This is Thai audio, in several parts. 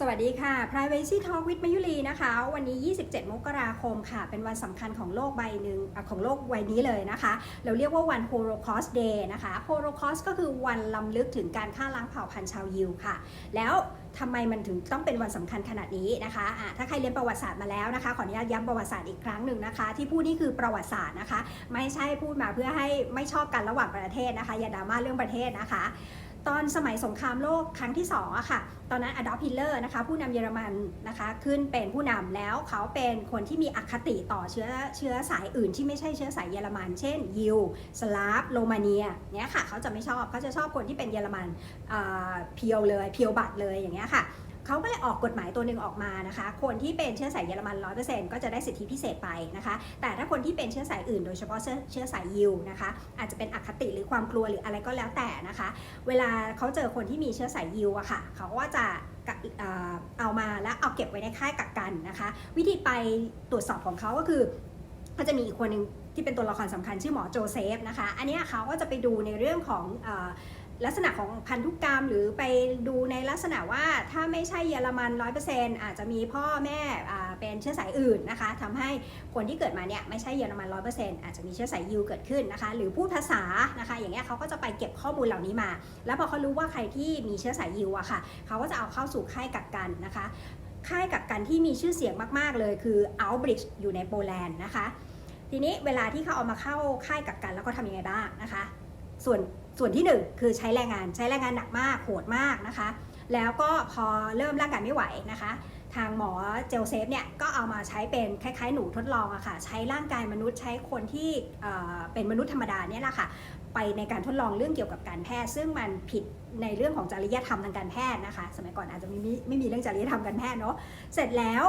สวัสดีค่ะ Privacy Talk with มยุรีนะคะ วันนี้ 27 มกราคมค่ะ เป็นวันสำคัญของโลกใบหนึ่งของโลกวัยนี้เลยนะคะ เราเรียกว่าวัน Holocaust Day นะคะ Holocaust ก็คือวันลำลึกถึงการฆ่าล้างเผ่าพันธุ์ชาวยิวค่ะ แล้วทำไมมันถึงต้องเป็นวันสำคัญขนาดนี้นะคะะถ้าใครเรียนประวัติศาสตร์มาแล้วนะคะ ขออนุญาตย้ำประวัติศาสตร์อีกครั้งหนึ่งนะคะ ที่พูดนี่คือประวัติศาสตร์นะคะ ไม่ใช่พูดมาเพื่อให้ไม่ชอบกันระหว่างประเทศนะคะ อย่าดราม่าเรื่องประเทศนะคะ ตอนสมัยสงครามโลกครั้งที่2อะค่ะ ตอนนั้นอดอล์ฟฮิลเลอร์นะคะผู้นำเยอรมันนะคะขึ้นเป็นผู้นำแล้วเขาเป็นคนที่มีอคติต่อเชื้อเชื้อสายอื่นที่ไม่ใช่เชื้อสายเยอรมัน เช่น ยิว สลาฟ โรมาเนียเนี้ยค่ะเขาจะไม่ชอบเขาจะชอบคนที่เป็นเยอรมันเพียวเลยเพียวบัตเลยอย่างเงี้ยค่ะ เขาก็เลยออกกฎหมายตัวหนึ่งออกมานะคะ คนที่เป็นเชื้อสายเยอรมัน 100%ก็จะได้สิทธิพิเศษไปนะคะ แต่ถ้าคนที่เป็นเชื้อสายอื่น โดยเฉพาะเชื้อเชื้อสายยิวนะคะ อาจจะเป็นอคติหรือความกลัวหรืออะไรก็แล้วแต่นะคะ เวลาเขาเจอคนที่มีเชื้อสายยิวอะค่ะ เขาก็จะเอามาแล้วเอาเก็บไว้ในค่ายกักกันนะคะ วิธีไปตรวจสอบของเขาก็คือก็จะมีอีกคนหนึ่งที่เป็นตัวละครสำคัญชื่อหมอโจเซฟนะคะ อันนี้เขาก็จะไปดูในเรื่องของ ลักษณะของพันธุกรรมหรือไปดูในลักษณะว่าถ้าไม่ใช่เยอรมัน100%อร์เซนอาจจะมีพ่อแม่เป็นเชื้อสายอื่นนะคะทำให้คนที่เกิดมาเนี่ยไม่ใช่เยอรมัน100%อาจจะมีเชื้อสายยิวเกิดขึ้นนะคะหรือพูดภาษานะคะอย่างเงี้ยเขาก็จะไปเก็บข้อมูลเหล่านี้มา แล้วพอเขารู้ว่าใครที่มีเชื้อสายยิวอะค่ะเขาก็จะเอาเข้าสู่ค่ายกักกันนะคะค่ายกักกันที่มีชื่อเสียงมาก ๆ เลยคือ Outbridge อยู่ในโปแลนด์นะคะ ทีนี้เวลาที่เขาเอามาเข้าค่ายกักกันแล้วก็ทำยังไงบ้างนะคะ ส่วนส่วนที่หนึ่งคือใช้แรงงานใช้แรงงานหนักมากโหดมากนะคะ แล้วก็พอเริ่มร่างกายไม่ไหวนะคะ ทางหมอเจลเซฟเนี่ยก็เอามาใช้เป็นคล้ายๆ หนูทดลองอะค่ะใช้ร่างกายมนุษย์ใช้คนที่เเป็นมนุษย์ธรรมดาเนี่ยแหละค่ะไปในการทดลองเรื่องเกี่ยวกับการแพทย์ ซึ่งมันผิดในเรื่องของจริยธรรมทางการแพทย์นะคะ สมัยก่อนอาจจะไม่มีไม่มีเรื่องจริยธรรมการแพทย์เนาะเสร็จแล้ว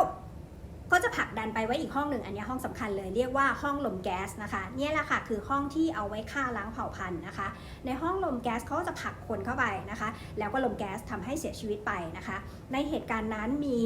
ก็จะผลักดันไปไว้อีกห้องหนึ่งอันนี้ห้องสำคัญเลยเรียกว่าห้องลมแก๊สนะคะเนี่ยแหละค่ะคือห้องที่เอาไว้ฆ่าล้างเผ่าพันธุ์นะคะ ในห้องลมแก๊สเขาจะผลักคนเข้าไปนะคะ แล้วก็ลมแก๊สทำให้เสียชีวิตไปนะคะ ในเหตุการณ์นั้นมี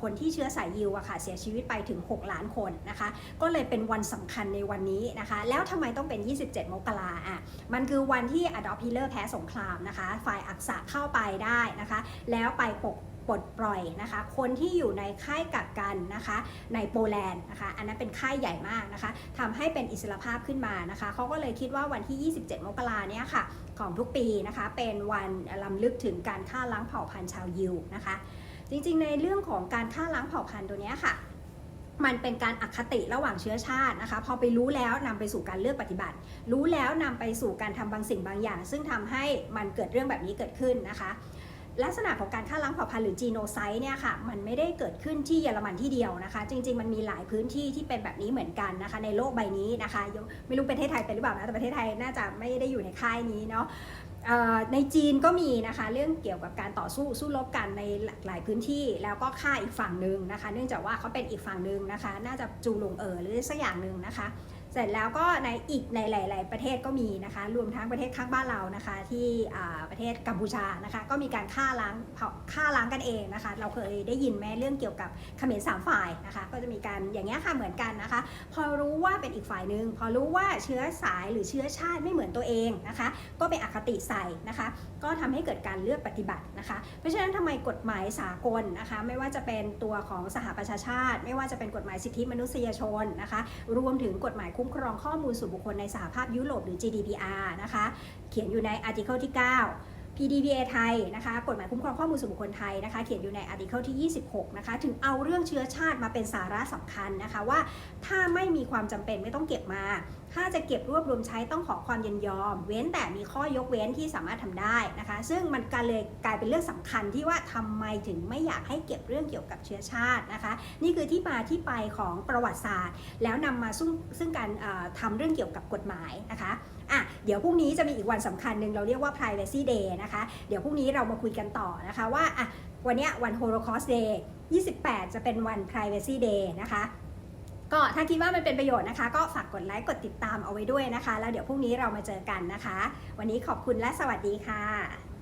คนที่เชื้อสายยิวอะค่ะเสียชีวิตไปถึง 6 ล้านคนนะคะ ก็เลยเป็นวันสำคัญในวันนี้นะคะ แล้วทำไมต้องเป็น 27 มกราอะมันคือวันที่อดอล์ฟฮิตเลอร์แพ้สงครามนะคะ ฝ่ายอักษะเข้าไปได้นะคะ แล้วไปปก ปลดปล่อยนะคะ คนที่อยู่ในค่ายกักกันนะคะ ในโปแลนด์นะคะ อันนั้นเป็นค่ายใหญ่มากนะคะทำให้เป็นอิสรภาพขึ้นมานะคะเขาก็เลยคิดว่าวันที่ 27 มกราเนี้ยค่ะ ของทุกปีนะคะ เป็นวันลำลึกถึงการฆ่าล้างเผ่าพันธุ์ชาวยิวนะคะ จริงๆ ในเรื่องของการฆ่าล้างเผ่าพันธุ์ตัวนี้ค่ะมันเป็นการอคติระหว่างเชื้อชาตินะคะ พอไปรู้แล้วนำไปสู่การเลือกปฏิบัติ รู้แล้วนำไปสู่การทำบางสิ่งบางอย่าง ซึ่งทำให้มันเกิดเรื่องแบบนี้เกิดขึ้นนะคะ ลักษณะของการฆ่าล้างเผ่าพันธุ์หรือจีโนไซด์เนี่ยค่ะมันไม่ได้เกิดขึ้นที่เยอรมันที่เดียวนะคะ จริง ๆ มันมีหลายพื้นที่ที่เป็นแบบนี้เหมือนกันนะคะ ในโลกใบนี้นะคะไม่รู้ประเทศไทยเป็นหรือเปล่านะแต่ประเทศไทยน่าจะไม่ได้อยู่ในค่ายนี้เนาะในจีนก็มีนะคะเรื่องเกี่ยวกับการต่อสู้สู้รบกันในหลายพื้นที่แล้วก็ฆ่าอีกฝั่งหนึ่งนะคะ เนื่องจากว่าเขาเป็นอีกฝั่งหนึ่งนะคะ น่าจะจูหลงเอ๋อหรือสักอย่างหนึ่งนะคะ เสร็จแล้วก็ในอีกในหลาย ๆ ประเทศก็มีนะคะ รวมทั้งประเทศข้างบ้านเรานะคะ ที่ประเทศกัมพูชานะคะ ก็มีการฆ่าล้างฆ่าล้างกันเองนะคะ เราเคยได้ยินไหมเรื่องเกี่ยวกับเขมรสามฝ่ายนะคะ ก็จะมีการอย่างเงี้ยค่ะเหมือนกันนะคะ พอรู้ว่าเป็นอีกฝ่ายหนึ่งพอรู้ว่าเชื้อสายหรือเชื้อชาติไม่เหมือนตัวเองนะคะ ก็ไปอคติใส่นะคะ ก็ทำให้เกิดการเลือกปฏิบัตินะคะ เพราะฉะนั้นทำไมกฎหมายสากลนะคะ ไม่ว่าจะเป็นตัวของสหประชาชาติ ไม่ว่าจะเป็นกฎหมายสิทธิมนุษยชนนะคะ รวมถึงกฎหมายคุ้้มครองข้อมูลส่วนบุคคลในสหภาพยุโรปหรือ GDPR นะคะ เขียนอยู่ใน Article ที่ 9 PDPA ไทยนะคะ กฎหมายคุ้มครองข้อมูลส่วนบุคคลไทยนะคะ เขียนอยู่ใน Article ที่ 26 นะคะ ถึงเอาเรื่องเชื้อชาติมาเป็นสาระสำคัญนะคะว่า ถ้าไม่มีความจำเป็นไม่ต้องเก็บมา ถ้าจะเก็บรวบรวมใช้ต้องขอความยินยอม เว้นแต่มีข้อยกเว้นที่สามารถทำได้นะคะ ซึ่งมันการเลยกลายเป็นเรื่องสำคัญที่ว่าทำไมถึงไม่อยากให้เก็บเรื่องเกี่ยวกับเชื้อชาตินะคะ นี่คือที่มาที่ไปของประวัติศาสตร์ แล้วนำมาซึ่งซึ่งการเอ่อทำเรื่องเกี่ยวกับกฎหมายนะคะ อะเดี๋ยวพรุ่งนี้จะมีอีกวันสำคัญหนึ่งเราเรียกว่า privacy day นะคะ เดี๋ยวพรุ่งนี้เรามาคุยกันต่อนะคะว่าอะวันเนี้ยวัน holocaust day 28 จะเป็นวัน privacy day นะคะ ก็ถ้าคิดว่ามันเป็นประโยชน์นะคะ ก็ฝากกดไลค์กดติดตามเอาไว้ด้วยนะคะ แล้วเดี๋ยวพรุ่งนี้เรามาเจอกันนะคะ วันนี้ขอบคุณและสวัสดีค่ะ